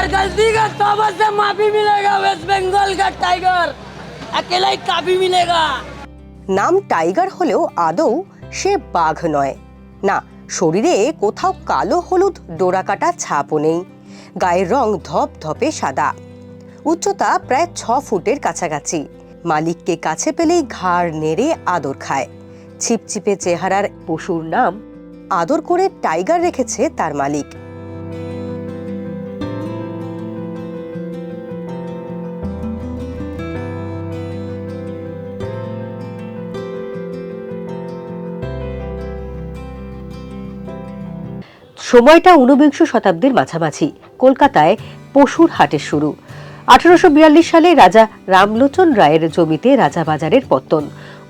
गलती का तौबा से माफी मिलेगा वेस्ट बंगाल का टाइगर अकेला ही काफी मिलेगा নাম টাইগার হলেও আদৌ সে বাঘ নয় না শরীরে কোথাও কালো হলুদ ডোরাকাটা ছাপও নেই গায়ের রং ধপ ধপে সাদা উচ্চতা প্রায় ছ ফুটের কাছাকাছি মালিককে কাছে পেলেই ঘাড় নেড়ে আদর খায় ছিপছিপে চেহারার পশুর নাম আদর করে টাইগার রেখেছে তার মালিক সময়টা ঊনবিংশ শতাব্দীর মাঝামাঝি। কলকাতায় পশুর হাটের শুরু। আঠারোশো বিয়াল্লিশ সালে রাজা রামলোচন রায়ের জমিতে রাজাবাজারের পত্তন।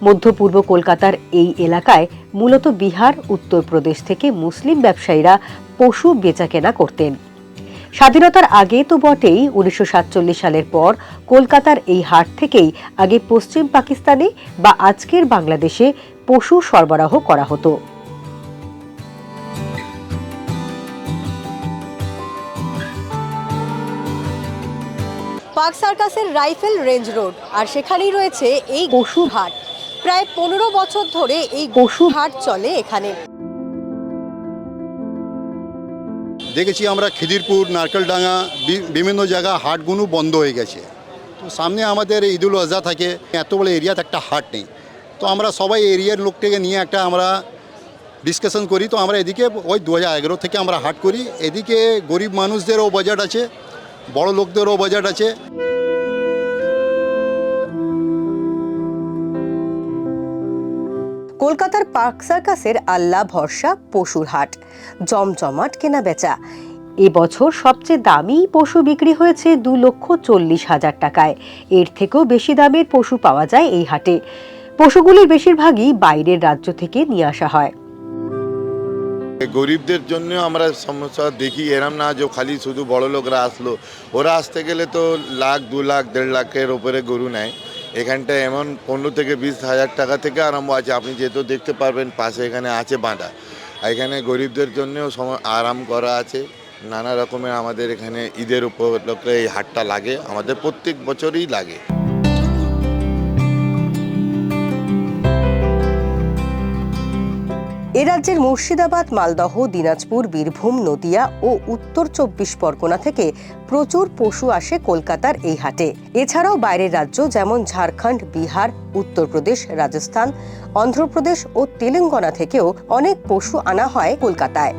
মধ্যপূর্ব কলকাতার এই এলাকায় মূলত বিহার উত্তরপ্রদেশ থেকে মুসলিম ব্যবসায়ীরা পশু বেচাকেনা করতেন। স্বাধীনতার আগে তো বটেই উনিশশো সাতচল্লিশ সালের পর কলকাতার এই হাট থেকেই আগে পশ্চিম পাকিস্তানে বা আজকের বাংলাদেশে পশু সরবরাহ করা হতো। পার্ক সার্কাসের রাইফেল রেঞ্জ রোড আর সেখানেই রয়েছে এই পশু হাট প্রায় পনেরো বছর ধরে এই পশু হাট চলে এখানে। দেখেছি আমরা খিদিরপুর নারকেলডাঙ্গা বি- বিভিন্ন জায়গা হাটগুলো বন্ধ হয়ে গেছে। তো সামনে আমাদের ঈদুল আজহা থাকে এত বড় এরিয়াতে একটা হাট নেই। তো আমরা সবাই এরিয়ার লোকটাকে নিয়ে একটা আমরা ডিসকাশন করি। তো আমরা এদিকে ওই দু হাজার এগারো থেকে আমরা হাট করি। এদিকে গরিব মানুষদেরও বাজেট আছে বড় লোকদেরও বাজেট আছে। কলকাতার পার্ক সার্কাসের আল্লাহ ভরসা পশুর হাট। জমজমাট কেনা বেচা এবছর সবচেয়ে দামি পশু বিক্রি হয়েছে দু লক্ষ চল্লিশ হাজার টাকায়। এর থেকেও বেশি দামের পশু পাওয়া যায় এই হাটে। পশুগুলির বেশিরভাগই বাইরের রাজ্য থেকে নিয়ে আসা হয়। গরিবদের জন্য আমরা সমস্যা দেখি। এরম না যে খালি শুধু বড় লোকরা আসলো। ওরা আসতে গেলে তো লাখ, দু লাখ, দেড় লাখের ওপরে গরু নেয়। এখানটায় এমন পনেরো থেকে বিশ হাজার টাকা থেকে আরম্ভ আছে। আপনি যেহেতু দেখতে পারবেন, পাশে এখানে আছে বাঁধা। এখানে গরিবদের জন্যও আরাম করা আছে। নানা রকমের আমাদের এখানে ঈদের উপলক্ষে এই হাটটা লাগে। আমাদের প্রত্যেক বছরই লাগে। এ রাজ্যের মুর্শিদাবাদ, মালদহ, দিনাজপুর, বীরভূম, নদিয়া ও উত্তর চব্বিশ পরগনা থেকে প্রচুর পশু আসে কলকাতার এই হাটে। এছাড়াও বাইরের রাজ্য যেমন ঝাড়খণ্ড, বিহার, উত্তরপ্রদেশ, রাজস্থান, অন্ধ্রপ্রদেশ ও তেলেঙ্গানা থেকেও অনেক পশু আনা হয় কলকাতায়।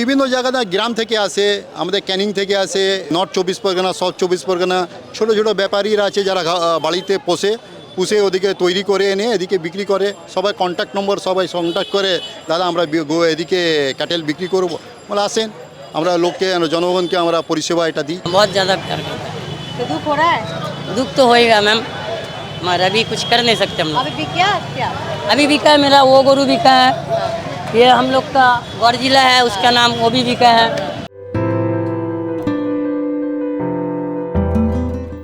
বিভিন্ন জায়গাতে গ্রাম থেকে আসে, আমাদের ক্যানিং থেকে আসে, নর্থ চব্বিশ পরগনা, সাউথ চব্বিশ পরগনা, ছোটো ছোটো ব্যাপারীরা আছে যারা বাড়িতে পোষে। পুষে ওদিকে তৈরি করে এনে এদিকে বিক্রি করে সবাই কন্ট্যাক্ট নম্বর সবাই কন্ট্যাক্ট করে দাদা আমরা বি- গো- এদিকে ক্যাটেল বিক্রি করব বলে আসেন আমরা লোককে জনগণকে আমরা পরিষেবা এটা দিই बहुत ज़्यादा प्यार करता है দুঃখ हो रहा है दुख तो होएगा मैम मगर अभी कुछ कर नहीं सकते हम लोग अभी भी क्या क्या अभी बिका है मेरा वो गोरू बिका है ये हम लोग का गौर जिला है उसका नाम वो भी बिका है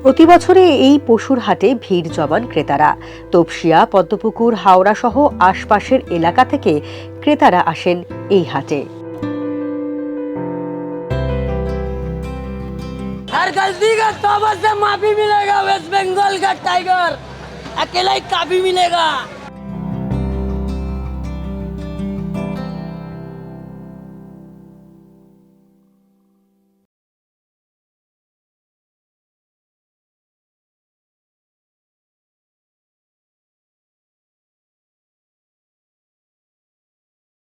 প্রতি বছরে এই পশুর হাটে ভিড় জমান ক্রেতারা তপসিয়া পদ্মপুকুর হাওড়া সহ আশপাশের এলাকা থেকে ক্রেতারা আসেন এই হাটে हर गलती का तौबा से माफी मिलेगा वेस्ट बंगाल का टाइगर अकेला ही काफी मिलेगा